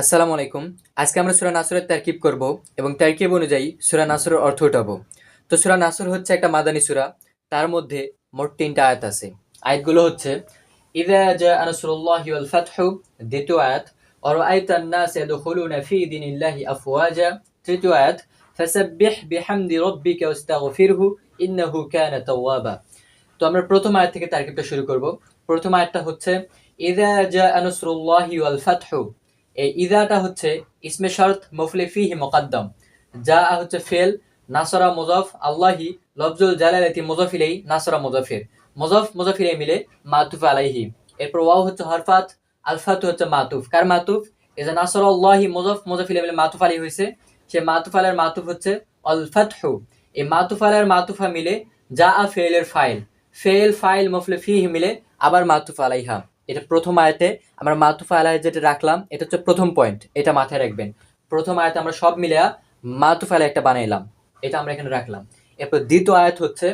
আসসালামু আলাইকুম। আজকে আমরা সুরা নাসরের তারকিব করব এবং তারকিব অনুযায়ী সুরা নাসরের অর্থ উঠাবো। তো সুরা নাসর হচ্ছে একটা মাদানী সুরা, তার মধ্যে মোট তিনটা আয়াত আছে। আয়াতগুলো হচ্ছে, ইদা দ্বিতীয় আয়াত তৃতীয় আয়াত তো আমরা প্রথম আয়াত থেকে তারকিবটা শুরু করব। প্রথম আয়াতটা হচ্ছে, ইদা জা এই ইদাটা হচ্ছে ইসমে শর্ত মফলে ফিহি মোকাদ্দম, যা হচ্ছে ফেল, নাসরা, মুজফ, আল্লাহি, লফজুল জালালাতি, মুজফিলেই নাসরা, মুজফির। মুজফ মুজফিলে মিলে মাতুফ আলাইহি। এরপর ওয়াও হচ্ছে হরফাত, আলফাতু হচ্ছে মাতুফ। কার মাতুফ? এই যে নাসর, আল্লাহি, মুজফ মুজফিলে মিলে মাতুফ আলী হয়েছে, সে মাতুফ আলের মাতুফ হচ্ছে অল ফাতহু এই মাতুফ আলের মাতুফা মিলে যা আ ফেলের ফাইল ফেল ফাইল, মফলে, ফিহি মিলে আবার মাতুফ আলাইহা। এটা প্রথম আয়াতে আমরা মাতুফা আলাহ যেটা রাখলাম, এটা হচ্ছে প্রথম পয়েন্ট এটা মাথায় রাখবেন। প্রথম আয়াতে আমরা সব মিলে মাতুফা আলাহ একটা বানাইলাম, এটা আমরা এখানে রাখলাম। এরপর দ্বিতীয় আয়াত হচ্ছে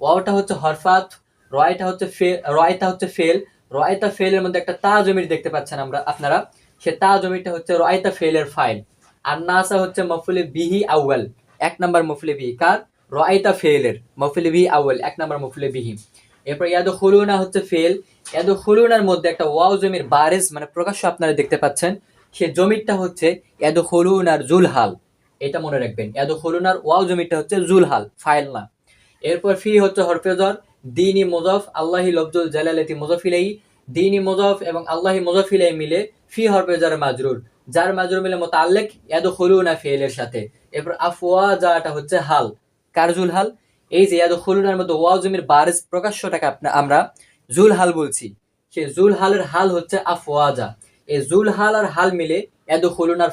ওয়াওটা হচ্ছে হরফাত, রয়টা হচ্ছে ফেল রয়টা হচ্ছে ফেল। রয়টা ফেলের মধ্যে একটা তা জমির দেখতে পাচ্ছেন আমরা, আপনারা। সে তা জমিটা হচ্ছে রয়টা ফেলের ফাইল। আর নাসা হচ্ছে মফুলে বিহি আউয়াল, এক নাম্বার মফুলে বিহি কার? রয়টা ফেলের মফুলে বিহি আউয়াল, এক নম্বর মফুলে বিহি। এরপর ইয়াদু খুলুনা হচ্ছে ফেল ইয়াদু খুলুনার মধ্যে একটা ওয়াও জমির বারেজ মানে প্রকাশ্য আপনারা দেখতে পাচ্ছেন, সে জমিটা হচ্ছে ইয়াদু খুলুনার জুলহাল। এটা মনে রাখবেন ইয়াদু খুলুনার ওয়াও জমিটা হচ্ছে জুলহাল, ফাইল না। এরপর ফি হচ্ছে হরফেজর দিনী মোজফ, আল্লাহি লফজুল জালালাতি মোজফিলাই, দিনী মোজফ এবং আল্লাহি মোজফিলাই মিলে ফি হরফেজর মাজরুর যার মাজরুর মিলে মতো আল্লেখ ইয়াদু খুলুনা ফেলের সাথে। এরপর আফওয়া যাটা হচ্ছে হাল। কারজুল হাল এই যে ইয়াদু খুলুনার মধ্যে ওয়াও বারেজ প্রকাশ্যটাকে আমরা জুল হাল বলছি। সে জুল হালের হাল হচ্ছে আফওয়াজা। এই জুল হাল আর হাল মিলে এদো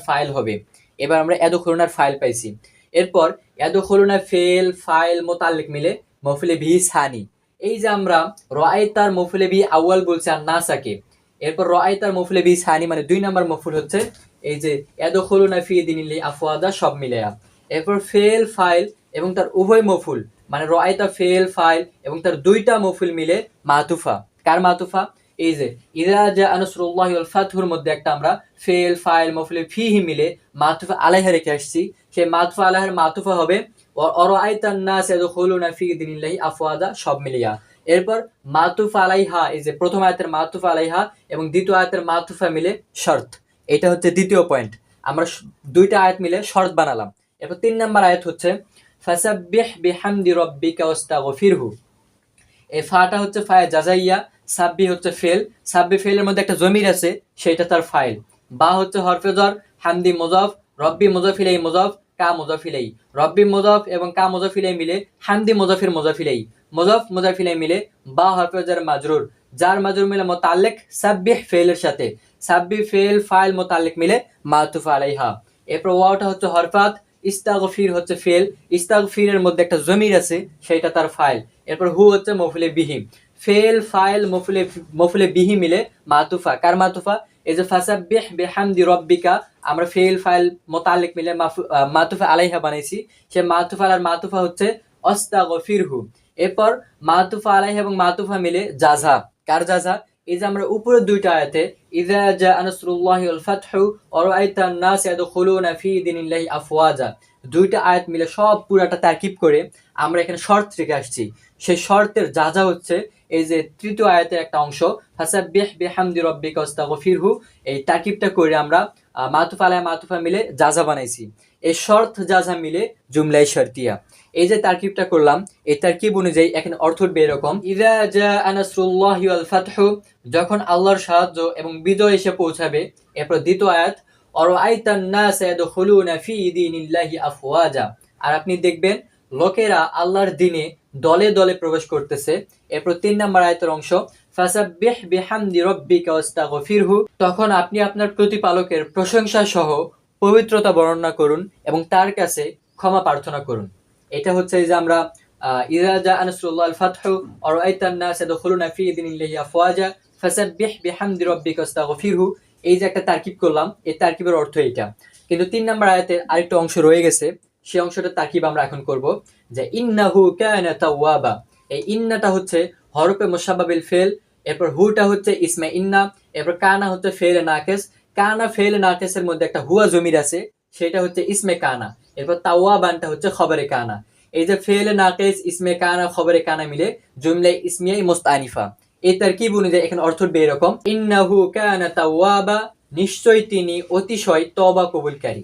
ফাইল হবে। এবার আমরা এদো খুলুনার ফাইল পাইছি। এরপর এদো খুলুনা ফেল, ফাইল, মোতাল্লিক মিলে মফিলে ভি সানি। এই যে আমরা রআইতার মফিলে ভি আউয়াল বলছি আর নাসাকে। এরপর রআইতার মফিলে ভি সানি মানে দুই নাম্বার মফুল হচ্ছে এই যে এদো খুলুনা ফি দিনিলি আফওয়াজা সব মিলে এরপর ফেল, ফাইল এবং তার উভয় মফুল মানে রআইতা ফেল, ফাইল এবং তার দুইটা মফুল মিলে মাতুফা। কার মাতুফা? এই যে, ইদা আনসরুল্লাহি মধ্যে একটা আমরা ফেল, ফাইল, মফুল ফিহি মিলে মাতুফা আলাইহা রেখে আসছি। সেই মাতুফা আলাইহার মাতুফা হবে সব মিলিয়া। এরপর মাতুফা আলাইহা, এই যে প্রথম আয়াতের মাতুফা আলাইহা এবং দ্বিতীয় আয়াতের মাতুফা মিলে শর্ত। এটা হচ্ছে দ্বিতীয় পয়েন্ট আমরা দুইটা আয়াত মিলে শর্ত বানালাম। এরপর তিন নম্বর আয়াত হচ্ছে ফাসাব্বিহ বিহামদি রব্বিকা ওয়াস্তাগফিরহু। এই ফাটা হচ্ছে ফায়া জাজাইয়া সাব্বি হচ্ছে ফেল। সাব্বি ফেলের মধ্যে একটা জমির আছে সেটা তার ফাইল। বা হচ্ছে হরফেজর হামদি রব্বি মোজফিলাই মোজফ, কা মোজফিলাই। রব্বি মোজফ এবং কা মোজফিলাই মিলে হামদি মোজফির মোজফিলাই। মোজফ মোজফিলাই মিলে বা হরফেজর মাজরুর। যার মাজরুর মিলে মোতাল্লেক সাব্বিহ ফেলের সাথে। সাব্বি ফেল, ফাইল মোতাল্লেক মিলে মাতুফ আলাইহা। এরপর ওয়াওটা হচ্ছে হরফাত ইস্তাগফির হচ্ছে ফেল, ইস্তাগফিরের মধ্যে একটা জমির আছে সেটা তার ফাইল। এরপর হু হচ্ছে মফুলে বিহি। ফেল, ফাইল, মফুলে মফুলে বিহি মিলে মাতুফা। কার মাতুফা? এই যে ফাসাব্বিহ বিহামদি রব্বিকা, আমরা ফেল, ফাইল, মোতালেক মিলে মাতুফা আলাইহা বানাইছি। সে মাতুফা আর মাতুফা হচ্ছে অস্তাগফিরহু। এরপর মাতুফা আলাইহা এবং মাতুফা মিলে জাজা কার জাজা এই যে আমরা উপরের দুইটা আয়াতে, ইযা জা আনসরুল্লাহি ওয়াল ফাতহু ওয়া রাআইতান নাস ইয়াদখুলুনা ফি দীনিল্লাহি আফওয়াজা। দুইটা আয়াত মিলে সব পুরাটা তারকিব করে আমরা এখানে শর্ত রেখে আসছি। সেই শর্তের যা যা হচ্ছে, এই যে তৃতীয় আয়াতের একটা অংশ, ফাসাব্বিহ বিহামদি রব্বিকা ওয়াস্তাগফিরহু এই তারকিবটা করে আমরা মাতুফা আলাইহা মাতুফা মিলে যা যা বানাইছি। এই শর্ত যা যা মিলে জুমলাই শর্তিয়া এই যে তারকিবটা করলাম, এই তারকিব অনুযায়ী এখানে অর্থ উঠবে এরকম জা যখন আল্লাহর সাহায্য এবং বিজয় এসে পৌঁছাবে, এরপর দ্বিতীয় আয়াত ফি দীনিল্লাহি আফওয়াজা আর আপনি দেখবেন, লোকেরা আল্লাহর দিনে দলে দলে প্রবেশ করতেছে, এরপর তিন নম্বর আয়তের অংশ, ফাসাব্বিহ তখন আপনি আপনার প্রতিপালকের প্রশংসা সহ পবিত্রতা বর্ণনা করুন এবং তার কাছে ক্ষমা প্রার্থনা করুন। এটা হচ্ছে যে আমরা যে এই হচ্ছে হরফে মুসাবাবিল ফেল, এরপর হুটা হচ্ছে ইসমে ইন্না, এরপর কানা হচ্ছে ফেলে নাকেস। কানা ফেলে নাকেসের মধ্যে একটা হুয়া জমির আছে, সেটা হচ্ছে ইসমে কানা। এরপর তাওয়া বানটা হচ্ছে খবরে কানা। এই যে ফেল নাকেস ইসমে কানা, খবরে কানা মিলে জুমলে ইসমিয়াই মোস্তানিফা। এই তারকিব অনুযায়ী এখানে অর্থ এরকম ইন্নাহু কানা তাওয়াবা নিশ্চয় তিনি অতিশয় তবা কবুলকারী।